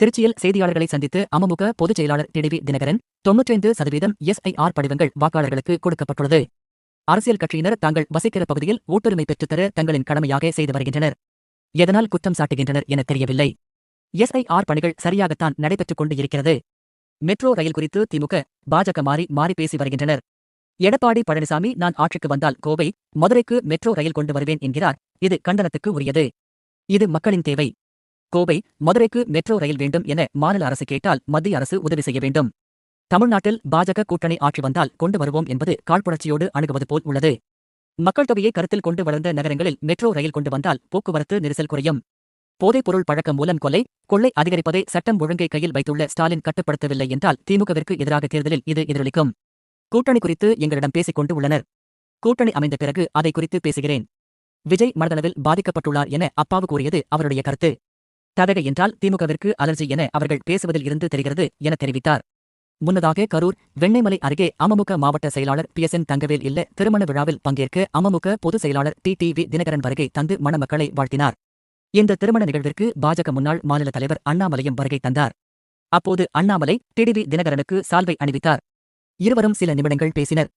திருச்சியில் செய்தியாளர்களை சந்தித்து அமமுக பொதுச் செயலாளர் டிடிவி தினகரன் தொன்னூற்றைந்து சதவீதம் எஸ்ஐஆர் படிவங்கள் வாக்காளர்களுக்கு கொடுக்கப்பட்டுள்ளது. அரசியல் கட்சியினர் தாங்கள் வசிக்கிற பகுதியில் ஓட்டுரிமை பெற்றுத்தர தங்களின் கடமையாக செய்து வருகின்றனர். எதனால் குற்றம் சாட்டுகின்றனர் என தெரியவில்லை. எஸ்ஐஆர் பணிகள் சரியாகத்தான் நடைபெற்றுக் கொண்டு இருக்கிறது மெட்ரோ ரயில் குறித்து திமுக பாஜக மாறி மாறி பேசி வருகின்றனர். எடப்பாடி பழனிசாமி நான் ஆட்சிக்கு வந்தால் கோவை மதுரைக்கு மெட்ரோ ரயில் கொண்டு வருவேன் என்கிறார். இது கண்டனத்துக்கு உரியது. இது மக்களின் தேவை. கோவை மதுரைக்கு மெட்ரோ ரயில் வேண்டும் என மாநில அரசு கேட்டால் மத்திய அரசு உதவி செய்ய வேண்டும். தமிழ்நாட்டில் பாஜக கூட்டணி ஆட்சி வந்தால் கொண்டு வருவோம் என்பது காழ்ப்புணர்ச்சியோடு அணுகுவது போல் உள்ளது. மக்கள் தொகையை கருத்தில் கொண்டு வளர்ந்த நகரங்களில் மெட்ரோ ரயில் கொண்டு வந்தால் போக்குவரத்து நெரிசல் குறையும். போதைப்பொருள் பழக்கம் மூலம் கொலை கொள்ளை அதிகரிப்பதை சட்டம் ஒழுங்கை கையில் வைத்துள்ள ஸ்டாலின் கட்டுப்படுத்தவில்லை என்றால் திமுகவிற்கு எதிராக தேர்தலில் இது எதிரொலிக்கும். கூட்டணி குறித்து எங்களிடம் பேசிக் கொண்டு உள்ளனர். கூட்டணி அமைந்த பிறகு அதை குறித்து பேசுகிறேன். விஜய் மனதளவில் பாதிக்கப்பட்டுள்ளார் என அப்பாவு கூறியது அவருடைய கருத்து. தடகை என்றால் திமுகவிற்கு அலர்ஜி என அவர்கள் பேசுவதில் இருந்து தெரிகிறது என தெரிவித்தார். முன்னதாக கரூர் வெண்ணெய்மலை அருகே அமமுக மாவட்ட செயலாளர் பி. எஸ். என். தங்கவேல் இல்ல திருமண விழாவில் பங்கேற்க அமமுக பொதுச் செயலாளர் டி. டி. வி. தினகரன் வருகை தந்து மணமக்களை வாழ்த்தினார். இந்த திருமண நிகழ்விற்கு பாஜக முன்னாள் மாநில தலைவர் அண்ணாமலையும் வருகை தந்தார். அப்போது அண்ணாமலை டிடிவி தினகரனுக்கு சால்வை அணிவித்தார். இருவரும் சில நிமிடங்கள் பேசினர்.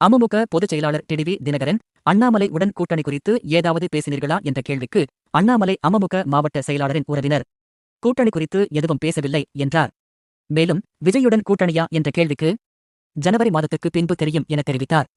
அமமுக பொதுச் செயலாளர் டிடிவி தினகரன் அண்ணாமலை உடன் கூட்டணி குறித்து ஏதாவது பேசினீர்களா என்ற கேள்விக்கு அண்ணாமலை அமமுக மாவட்ட செயலாளரின் உறவினர். கூட்டணி குறித்து எதுவும் பேசவில்லை என்றார். மேலும் விஜயுடன் கூட்டணியா என்ற கேள்விக்கு ஜனவரி மாதத்துக்கு பின்பு தெரியும் என தெரிவித்தார்.